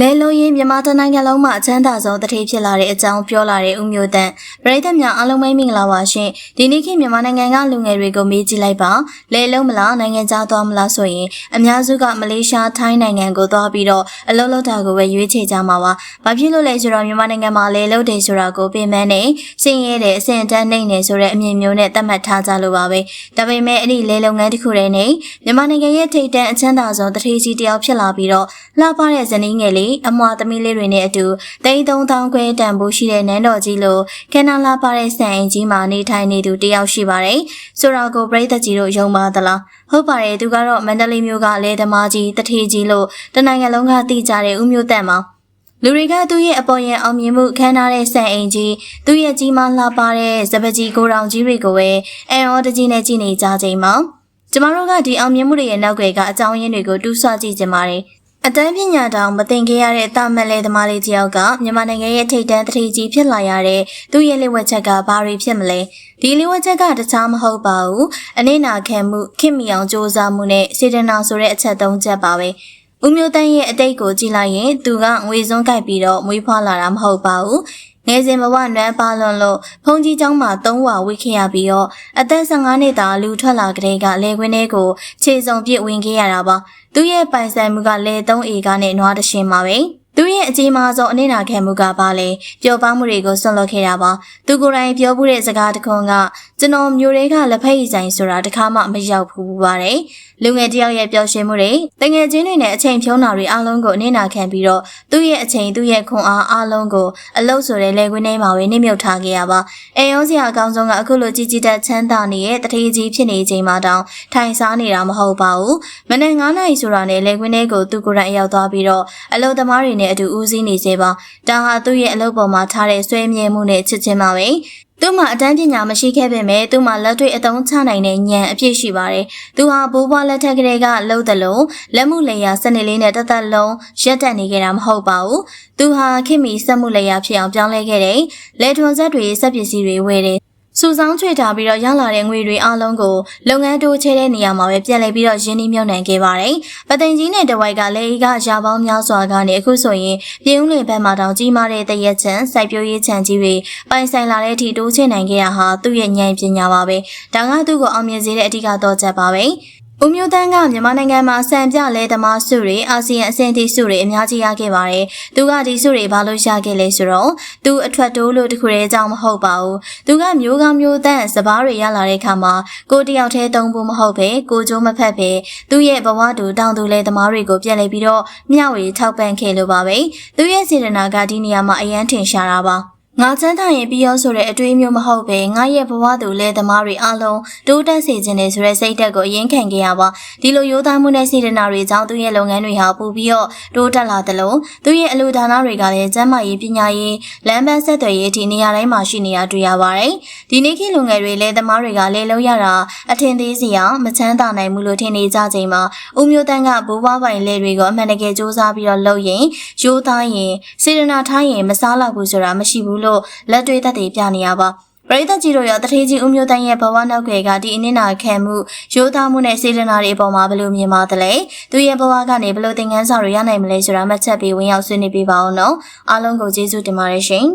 လဲလုံးရင်မြန်မာတိုင်းနိုင်ငံလုံးမှာအချမ်းသာဆုံးတတိဖြစ်လာတဲ့အကြောင်းပြောလာတဲ့ဦးမျိုးတန်ပရိသတ်များအားလုံးပဲမင်္ဂလာပါရှင်ဒီနေ့ခေတ်မြန်မာနိုင်ငံကလူငယ်တွေကိုမေးကြည့်လိုက်ပါလဲလုံးမလားနိုင်ငံခြားသွားမလားဆိုရင်အများစုကမလေးရှားထိုင်းနိုင်ငံကိုသွားပြီးတော့အလုပ်လုပ်တာကိုပဲရွေးချယ်ကြမှာပါဘာဖြစ်လို့လဲဆိုတော့မြန်မာနိုင်ငံမှာလဲလုပ်တယ်ဆိုတာကိုပြင်ပန်းနေစင်ရဲတဲ့အဆင့်တန်းနေနေဆိုတဲ့အမြင်မျိုးနဲ့သတ်မှတ်ထားကြလို့ပါပဲဒါပေမဲ့အဲ့ဒီလဲလုပ်ငန်းတစ်ခုတည်းနဲ့မြန်မာနိုင်ငံရဲ့ထိပ်တန်းအချမ်းသာဆုံးတတိကြီးတစ်ယောက်ဖြစ်လာပြီးတော့လှပတဲ့ဇနီးငယ်လေးအမွာသမီးလေးတွေနဲ့အတူတိန်း3000ခွဲတန်ဖိုးရှိတဲ့နန်းတော်ကြီးလိုခန္ဓာလှပတဲ့ဆန်အိမ်ကြီးမှာနေထိုင်နေသူတယောက်ရှိပါတယ်။ဆိုတော့ကိုပြိသက်ကြီးတို့ယုံပါသလား။ဟုတ်ပါတယ်သူကတော့မန္တလေးမြို့ကလဲသမားကြီးတထေးကြီးလို့တနိုင်ငံလုံးကသိကြတဲ့ဦးမျိုးတန့်ပါ။လူတွေကသူ့ရဲ့အပေါ်ရင်အောင်မြင်မှုခမ်းနားတဲ့ဆန်အိမ်ကြီးသူ့ရဲ့ကြီးမားလှပတဲ့စပကြီးကိုရောင်ကြီးတွေကိုပဲအန်အော်တကြီးနဲ့ကြည့်နေကြချိန်မှာကျမတို့ကဒီအောင်မြင်မှုတွေရဲ့နောက်ွယ်ကအကြောင်းရင်းတွေကိုတူးဆွကြည့်ကြပါတယ် အတန်းပညာတောင်မသင်ခဲ့ရတဲ့တာမန်လေသမားလေးတယောက်ကမြန်မာနိုင်ငံရဲ့ထိပ်တန်းတထေကြီးဖြစ်လာရတဲ့သူ့ရဲ့လက်ဝက်ချက်ကဘာတွေဖြစ်မလဲဒီလက်ဝက်ချက်ကတခြားမဟုတ်ပါဘူးအနိနာခံမှုခင်မီအောင်စ조사မှုနဲ့စေတနာဆိုတဲ့အချက်သုံးချက်ပါပဲဦးမျိုးတန်းရဲ့အတိတ်ကိုကြည့်လိုက်ရင်သူကငွေစွန်းကြိုက်ပြီးတော့မွေးဖွားလာတာမဟုတ်ပါဘူး ငယ်စဉ်ဘဝနွမ်းပါလွန်လို့ဖုန်ကြီးကျောင်းမှာသုံးဝဝိခဲ့ရပြီးတော့အသက်15နှစ်သားလူထွက်လာကတည်းကလေခွင်းထဲကိုခြေစုံပြစ်ဝင်ခဲ့ရတာပါသူ့ရဲ့ပိုင်ဆိုင်မှုကလေ3ဧကနဲ့နွားတစ်ရှင်ပါပဲ။ သူရဲ့အကြီးမားဆုံးအနေနာခံမှုကပါလေပျော်ပါမှုတွေကိုဆွန့်လွတ်ခဲ့တာပါသူကိုယ်တိုင်ပြောမှုတဲ့စကားတစ်ခွန်းကကျွန်တော်မျိုးတွေကလက်ဖက်ရည်ဆိုင်ဆိုတာတခါမှမရောက်ဘူးပါတယ်လူငယ်တယောက်ရဲ့ပျော်ရွှင်မှုတွေတငယ်ချင်းတွေနဲ့အချိန်ဖြုံးတာတွေအားလုံးကိုအနေနာခံပြီးတော့သူ့ရဲ့အချိန်သူ့ရဲ့ခွန်အားအားလုံးကိုအလုတ်ဆိုတဲ့လေခွင်းထဲမှာပဲနှိမ့်မြုပ်ထားခဲ့ရပါအဲရောစရာအကောင်းဆုံးကအခုလိုကြီးကြီးတက်ချမ်းသာနေတဲ့တထေးကြီးဖြစ်နေချိန်မှာတောင်ထိုင်စားနေတာမဟုတ်ပါဘူးမနေ့9နာရီဆိုတာနဲ့လေခွင်းထဲကိုသူကိုယ်တိုင်ရောက်သွားပြီးတော့အလုတ်သမားတွေနဲ့အတူဦးစီးနေစေပါဒါဟာသူ့ရဲ့အလုတ်ပေါ်မှာထားတဲ့ဆွဲမြဲမှုနဲ့ချစ်ချင်းပါပဲသူ့မှာအတန်းပညာမရှိခဲ့ပေမဲ့သူ့မှာလက်တွေ့အသုံးချနိုင်တဲ့ဉာဏ်အပြည့်ရှိပါတယ်။သူဟာဘိုးဘွားလက်ထက်ကလေးကလှုပ်တယ်လို့လက်မှုလေယာစနစ်လေးနဲ့တသက်လုံးရက်တက်နေခဲ့တာမဟုတ်ပါဘူး။သူဟာခင်မီစက်မှုလေယာဖြစ်အောင်ပြောင်းလဲခဲ့တယ်။လက်ထွန်ဆက်တွေစက်ပစ္စည်းတွေဝယ်တယ် စူဆောင်းချွေထားပြီးတော့ရလာတဲ့ငွေတွေအားလုံးကိုလုပ်ငန်းတိုးချဲတဲ့နေရာမှာပဲပြန်လည်ပြီးတော့ရင်းနှီးမြှုပ်နှံခဲ့ပါတယ်။ပသိမ်ကြီးနဲ့တဝိုက်ကလည်းဤကရာပေါင်းများစွာကနေအခုဆိုရင်ပြည်ဦးလင်ဘက်မှာတောင်ကြီးမားတဲ့တရက်ချံစိုက်ပျိုးရေးခြံကြီးတွေပိုင်ဆိုင်လာတဲ့အထိတိုးချဲ့နိုင်ခဲ့ရဟာသူ့ရဲ့ဉာဏ်ပညာပါပဲ။ဒါကသူ့ကိုအောင်မြင်စေတဲ့အဓိကတော့ချက်ပါပဲ။ ဦးမျိုးတန်းကမြန်မာနိုင်ငံမှာစံပြလဲသမားစုတွေအာဆီယံအဆင့်ထိစုတွေအများကြီးရခဲ့ပါတယ်။သူကဒီစုတွေဘာလို့ရခဲ့လဲဆိုတော့သူအထွက်တိုးလို့တခုတည်းကြောင့်မဟုတ်ပါဘူး။သူကမျိုးကောင်းမျိုးတန်းစပားတွေရလာတဲ့အခါမှာကိုတယောက်တည်းသုံးဖို့မဟုတ်ပဲကိုကျိုးမဖက်ပဲသူ့ရဲ့ဘဝတူတောင်သူလဲသမားတွေကိုပြန်လည်ပြီးတော့မျှဝေထောက်ပံ့ခဲ့လို့ပါပဲ။သူရဲ့စေတနာကဒီနေရာမှာအရန်ထင်ရှားတာပါ။ ငါချမ်းသာရင်ပြီးရောဆိုတဲ့အတွေးမျိုးမဟုတ်ပဲငါရဲ့ဘဝသူလဲသမားတွေအလုံးတိုးတက်စေခြင်းနဲ့ဆိုတဲ့စိတ်ဓာတ်ကိုအရင်ခံခဲ့ရပါဒီလိုရိုးသားမှုနဲ့စေတနာတွေကြောင့်သူ့ရဲ့လုပ်ငန်းတွေဟာပိုပြီးတော့တိုးတက်လာသလိုသူ့ရဲ့အလိုဒါနတွေကလည်းကျန်းမာရေးပညာရေးလမ်းပန်းဆက်သွယ်ရေးဒီနေရာတိုင်းမှာရှိနေတာတွေ့ရပါတယ်ဒီနေ့ခေတ်လူငယ်တွေလဲသမားတွေကလဲလုံးရတာအထင်သေးစရာမချမ်းသာနိုင်ဘူးလို့ထင်နေကြချိန်မှာဦးမျိုးတန်းကဘိုးဘွားပိုင်လဲတွေကိုအမှန်တကယ်စူးစမ်းပြီးတော့လုပ်ရင်ရိုးသားရင်စေတနာထားရင်မစားလောက်ဘူးဆိုတာမရှိဘူးလို့လက်တွေ့သက်သေပြနေရပါပရိသတ်ကြီးတို့ရောတထေးကြီးဦးမျိုးတန်းရဲ့ဘဝနောက်ကလေးကဒီအနစ်နာခံမှုရိုးသားမှုနဲ့စေတနာတွေအပေါ်မှာဘယ်လိုမြင်ပါသလဲသူရဲ့ဘဝကနေဘယ်လိုသင်ခန်းစာတွေရနိုင်မလဲဆိုတာမှတ်ချက်ပြီးဝင်ရောက်ဆွေးနွေးပေးပါအောင်နော်အားလုံးကိုကျေးဇူးတင်ပါတယ်ရှင်